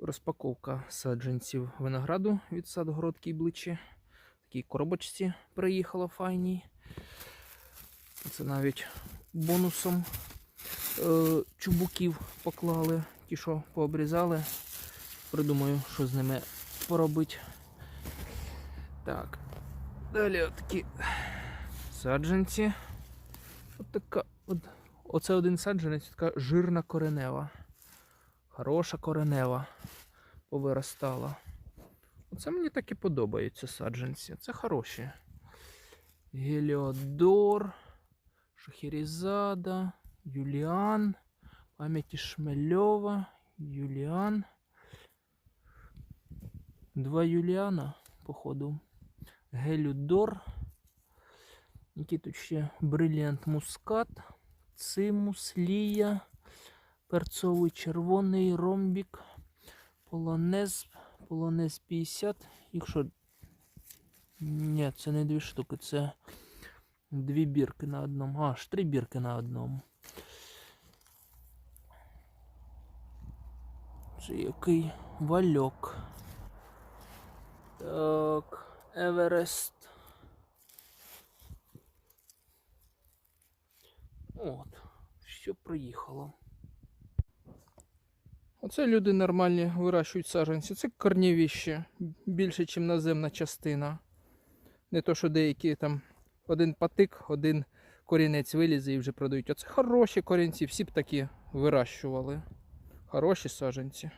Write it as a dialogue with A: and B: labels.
A: Розпаковка саджанців винограду від садгород Кібличі. Такій коробочці приїхала файній. Це навіть бонусом е, чубуків поклали. Ті, що пообрізали. Придумаю, що з ними поробити. Так. Далі такі саджанці. От така. От, оце один саджанець, така жирна коренева. Хороша коренева повиростала. Оце мені так і подобаються саджанці. Це хороші. Геліодор, Шахерезада, Юліан, пам'яті Шмельова, Юліан. Два Юліана, походу. Гелюдор. Які тут ще бриліант мускат, цимус, лія, перцовий червоний ромбік, полонез, полонез 50. Якщо. Ні, це не дві штуки, це дві бірки на одному. Аж три бірки на одному. Це який вальок. Так, Еверест. От, що приїхало. Оце люди нормальні вирощують саджанці. Це корнівіще, більше, ніж наземна частина. Не то, що деякі там один патик, один корінець вилізе і вже продають. Оце хороші корінці, всі б такі вирощували. Хороші саджанці.